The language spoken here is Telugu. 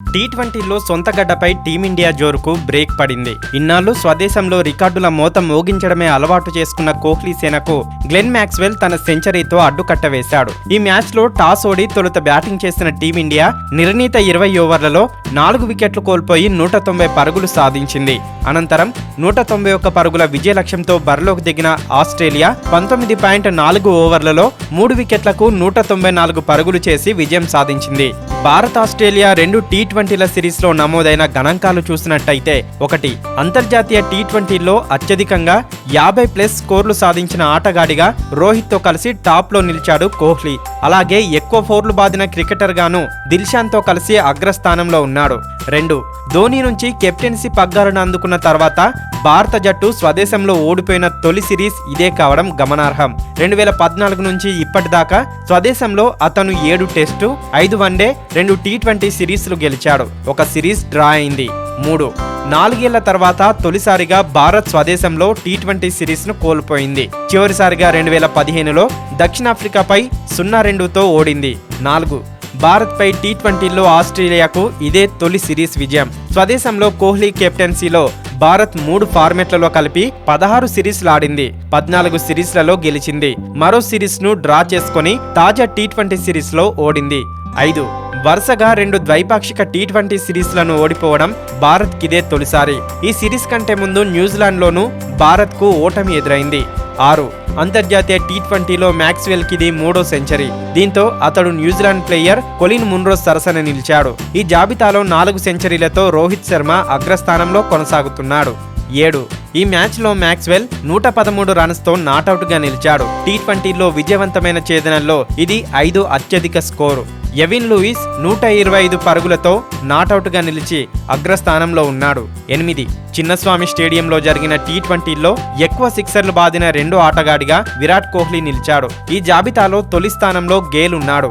టీ ట్వంటీలో సొంత గడ్డపై టీమిండియా జోరుకు బ్రేక్ పడింది. ఇన్నాళ్ళు స్వదేశంలో రికార్డుల మోత మోగించడమే అలవాటు చేసుకున్న కోహ్లీ సేనకు గ్లెన్ మ్యాక్స్వెల్ తన సెంచరీతో అడ్డుకట్ట వేశాడు ఈ మ్యాచ్లో టాస్ ఓడి తొలుత బ్యాటింగ్ చేసిన టీమిండియా నిర్ణీత ఇరవై ఓవర్లలో నాలుగు వికెట్లు కోల్పోయి నూట తొంభై పరుగులు సాధించింది. అనంతరం నూట తొంభై ఒక్క పరుగుల విజయ లక్ష్యంతో బరిలోకి దిగిన ఆస్ట్రేలియా పంతొమ్మిది పాయింట్ నాలుగు ఓవర్లలో మూడు వికెట్లకు నూట తొంభై నాలుగు పరుగులు చేసి విజయం సాధించింది. భారత్ ఆస్ట్రేలియా రెండు టీ ట్వంటీల సిరీస్లో నమోదైన గణాంకాలు చూసినట్టయితే ఒకటి అంతర్జాతీయ టీ ట్వంటీలో అత్యధికంగా యాభై ప్లస్ స్కోర్లు సాధించిన ఆటగాడిగా రోహిత్ రోహిత్తో కలిసి టాప్లో నిలిచాడు కోహ్లీ. అలాగే ఎక్కువ ఫోర్లు బాదిన క్రికెటర్గాను దిల్షాన్తో కలిసి అగ్రస్థానంలో ఉన్నాడు. రెండు ధోని నుంచి కెప్టెన్సీ పగ్గాలను అందుకున్న తర్వాత భారత జట్టు స్వదేశంలో ఓడిపోయిన తొలి సిరీస్ ఇదే కావడం గమనార్హం. రెండు వేల పద్నాలుగు నుంచి ఇప్పటిదాకా స్వదేశంలో అతను ఏడు టెస్టు ఐదు వన్డే రెండు టీ ట్వంటీ సిరీస్లు గెలిచాడు. ఒక సిరీస్ డ్రా అయింది. మూడు నాలుగేళ్ళ తర్వాత తొలిసారిగా భారత్ స్వదేశంలో టీ ట్వంటీ సిరీస్ను కోల్పోయింది. చివరిసారిగా రెండు వేల పదిహేనులో దక్షిణాఫ్రికాపై సున్నా రెండుతో ఓడింది. నాలుగు. భారత్పై టీ ట్వంటీలో ఆస్ట్రేలియాకు ఇదే తొలి సిరీస్ విజయం. స్వదేశంలో కోహ్లీ కెప్టెన్సీలో భారత్ మూడు ఫార్మెట్లలో కలిపి పదహారు సిరీస్లు ఆడింది పద్నాలుగు సిరీస్లలో గెలిచింది. మరో సిరీస్ను డ్రా చేసుకొని తాజా టీ ట్వంటీ సిరీస్లో ఓడింది. ఐదు. వరుసగా రెండు ద్వైపాక్షిక టీ ట్వంటీ సిరీస్లను ఓడిపోవడం భారత్ కిదే తొలిసారి. ఈ సిరీస్ కంటే ముందు న్యూజిలాండ్లోనూ భారత్కు ఓటమి ఎదురైంది. ఆరు అంతర్జాతీయ టీ ట్వంటీలో మ్యాక్స్వెల్ కిది మూడో సెంచరీ. దీంతో అతడు న్యూజిలాండ్ ప్లేయర్ కొలిన్ మున్రో సరసన నిలిచాడు. ఈ జాబితాలో నాలుగు సెంచరీలతో రోహిత్ శర్మ అగ్రస్థానంలో కొనసాగుతున్నాడు. ఏడు ఈ మ్యాచ్లో మ్యాక్స్వెల్ నూట పదమూడు రన్స్తో నాటౌట్గా నిలిచాడు. టీ ట్వంటీలో విజయవంతమైన ఛేదనల్లో ఇది ఐదు అత్యధిక స్కోరు. ఎవిన్ లూయిస్ నూట ఇరవై ఐదు పరుగులతో నాటౌట్గా నిలిచి అగ్రస్థానంలో ఉన్నాడు. ఎనిమిది. చిన్నస్వామి స్టేడియంలో జరిగిన టీ ట్వంటీలో ఎక్కువ సిక్సర్లు బాదిన రెండో ఆటగాడిగా విరాట్ కోహ్లీ నిలిచాడు. ఈ జాబితాలో తొలి స్థానంలో గేల్ ఉన్నాడు.